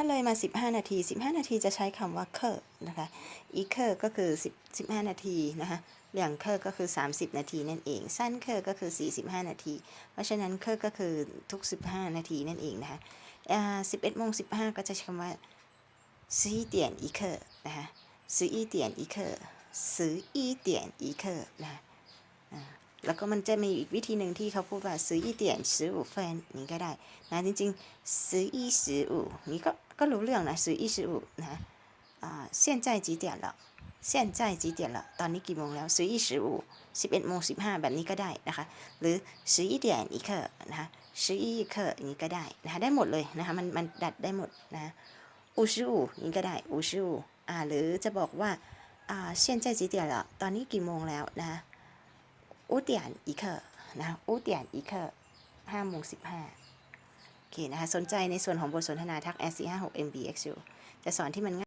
ถ้าเลยมา 15 นาที 15 นาทีจะใช้คำว่าเคอร์นะคะอีเคอร์ก็คือ 10 15 นาทีนะคะเหลืองเคอร์ก็คือ 30 นาทีนั่นเอง สั้นเคอร์ก็คือ 45 นาที เพราะฉะนั้นเคอร์ก็คือทุก 15 นาทีนั่นเองนะคะสิบเอ็ดโมงสิบห้าก็จะใช้คำว่าซื้อเตียนอีเคอนะคะซื้อเตียนอีเคอซื้อเตียนอีเคอนะคะ แล้วก็มันจะมีอีกวิธีหนึ่งที่เขาพูดว่าซื้อยี่เตีนซื้ออูเฟนนี่ก็ได้นะจริงๆซื้อยี่สิบอูนี่ก็ก็รู้เรื่องนะซื้อยี่สิบอูนะอ่า现在几点了现在几点了ตอนนี้กี่โมงแล้วซื้อยี่สิบอูสิบเอ็ดโมงสิบห้าแบบนี้ก็ได้นะคะ หรือซื้อยี่เตีนอีกเคอร์นะซื้อยี่เคอร์อย่างนี้ก็ได้นะคะได้หมดเลยนะคะมันมันดัดได้หมดนะอูชิอูนี่ก็ได้อูชิอูอ่าหรือจะบอกว่าอ่า现在几点了ตอนนี้กี่โมงแล้วนะ อูเตียนอีเคนะอูเตียนอีเคห้าโมงสิบห้าโอเคนะคะ สนใจในส่วนของบทสนทนาทัก s 4 5 6 m b x u จะสอนที่มันง่าย